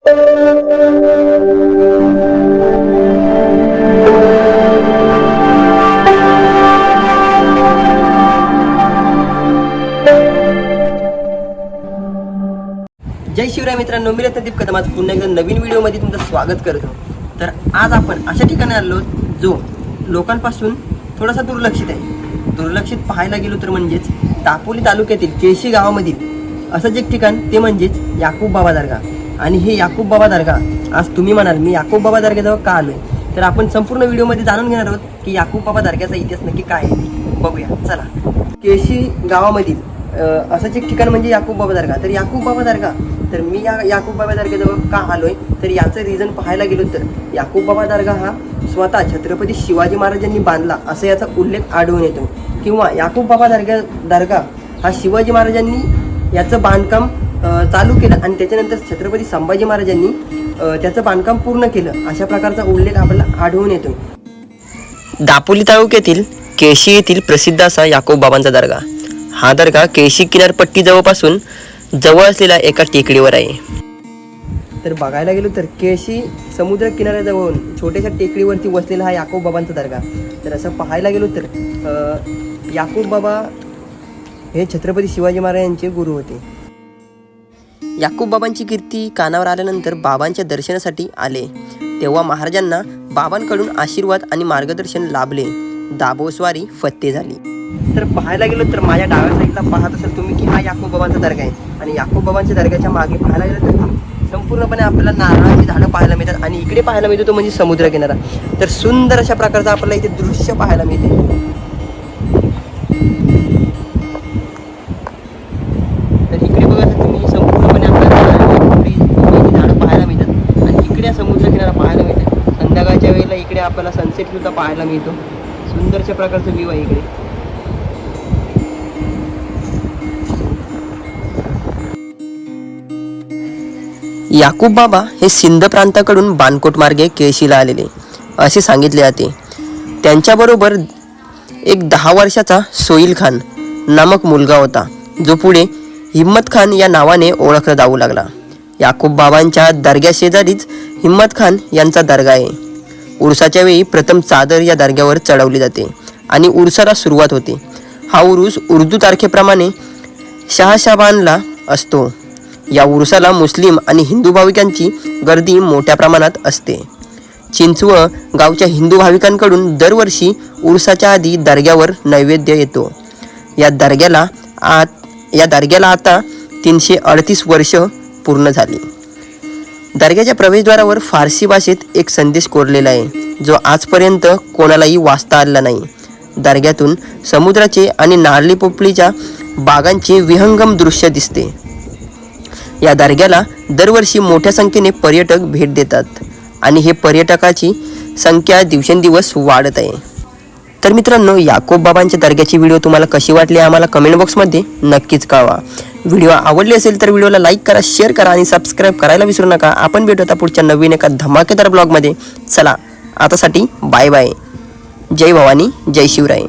जय शिवराय मित्रांनो मी रत्नदीप कदम. आज पुन्हा एकदा नवीन व्हिडिओमध्ये तुमचं स्वागत करतो. तर आज आपण अशा ठिकाणी आलो जो लोकांपासून थोडासा दुर्लक्षित आहे. दुर्लक्षित पाहायला गेलो तर म्हणजेच दापोली तालुक्यातील केळशी गावामधील असंच एक ठिकाण ते म्हणजेच याकूब बाबा दर्गा आणि हे याकूब बाबा दर्गा. आज तुम्ही म्हणाल मी याकूब बाबा दर्ग्याजवळ का आलोय? तर आपण संपूर्ण व्हिडिओमध्ये जाणून घेणार आहोत की याकूब बाबा दर्ग्याचा इतिहास नक्की काय आहे. बघूया चला. केळशी गावामधील असंच एक ठिकाण म्हणजे याकूब बाबा दर्गा. तर याकूब बाबा दर्गा तर मी या याकूब बाबा दर्ग्याजवळ का आलोय? तर याचं रिझन पाहायला गेलो तर याकूब बाबा दर्गा हा स्वतः छत्रपती शिवाजी महाराजांनी बांधला असं याचा उल्लेख आढळून येतो. किंवा याकूब बाबा दर्गा दर्गा हा शिवाजी महाराजांनी याचं बांधकाम चालू केलं आणि त्याच्यानंतर छत्रपती संभाजी महाराजांनी त्याचं बांधकाम पूर्ण केलं. अशा प्रकारचा उल्लेख आपल्याला आढळून येतोय. दापोली तालुक्यातील केळशी येथील प्रसिद्ध असा याकूब बाबांचा दर्गा. हा दर्गा केळशी किनारपट्टी जवळपासून जवळ असलेल्या एका टेकडीवर आहे. तर बघायला गेलो तर केळशी समुद्र किनाऱ्याजवळून छोट्याशा टेकडीवरती वसलेला हा याकूब बाबांचा दर्गा. तर असं पाहायला गेलो तर याकूब बाबा हे छत्रपती शिवाजी महाराजांचे गुरु होते. याकूब बाबांची कीर्ती कानावर आल्यानंतर बाबांच्या दर्शनासाठी आले. तेव्हा महाराजांना बाबांकडून आशीर्वाद आणि मार्गदर्शन लाभले. दाभोस्वारी फत्ते झाली. तर पाहायला गेलो तर माझ्या डाव्या साईडला पाहत असाल तुम्ही की हा याकूब बाबांचा दर्गा आहे. आणि याकूब बाबांच्या दर्ग्याच्या मागे पाहायला गेलं तर संपूर्णपणे आपल्याला नारळाची झाडं पाहायला मिळतात आणि इकडे पाहायला मिळतो तो म्हणजे समुद्र किनारा तर सुंदर अशा प्रकारचा आपल्याला इथे दृश्य पाहायला मिळते. इकडे आपल्याला सनसेट सुद्धा पाहायला मिळतो. सुंदरशा प्रकारचं व्ह्यू आहे इकडे. याकूब बाबा हे सिंध प्रांताकडून बानकोट मार्गे केळशीला आलेले असे सांगितले जाते. त्यांच्याबरोबर एक दहा वर्षाचा सोईल खान नामक मुलगा होता जो पुढे हिम्मत खान या नावाने ओळखला जाऊ लागला. याकूब बाबांच्या दर्ग्या शेजारीच हिम्मत खान यांचा दर्गा आहे. उरसाच्या वेळी प्रथम चादर या दर्ग्यावर चढवली जाते आणि उरसाला सुरुवात होते. हा उरुस उर्दू तारखेप्रमाणे शहाशाबानला असतो. या उरुसाला मुस्लिम आणि हिंदू भाविकांची गर्दी मोठ्या प्रमाणात असते. चिंचवळ गावच्या हिंदू भाविकांकडून दरवर्षी उरसाच्या आधी दर्ग्यावर नैवेद्य येतो. या दर्ग्याला आत या दर्ग्याला आता तीनशे अडतीस वर्ष पूर्ण झाली. दर्ग्याच्या प्रवेशद्वारावर फारसी भाषेत एक संदेश कोरलेला आहे जो आजपर्यंत कोणालाही वाचता आलेला नाही. दर्ग्यातून समुद्राचे आणि नारळी पोपळीच्या बागांचे विहंगम दृश्य दिसते. या दर्ग्याला दरवर्षी मोठ्या संख्येने पर्यटक भेट देतात आणि हे पर्यटकाची संख्या दिवसेंदिवस वाढत आहे. तर मित्रांनो याकोब बाबांच्या दर्ग्याची व्हिडिओ तुम्हाला कशी वाटली आम्हाला कमेंट बॉक्समध्ये नक्कीच कळवा. व्हिडिओ आवडली असेल तर व्हिडिओला लाईक करा शेअर करा आणि सबस्क्राईब करायला विसरू नका. आपण भेटू आता पुढच्या नवीन एका धमाकेदार ब्लॉगमध्ये. चला आतासाठी बाय बाय. जय भवानी जय शिवराय.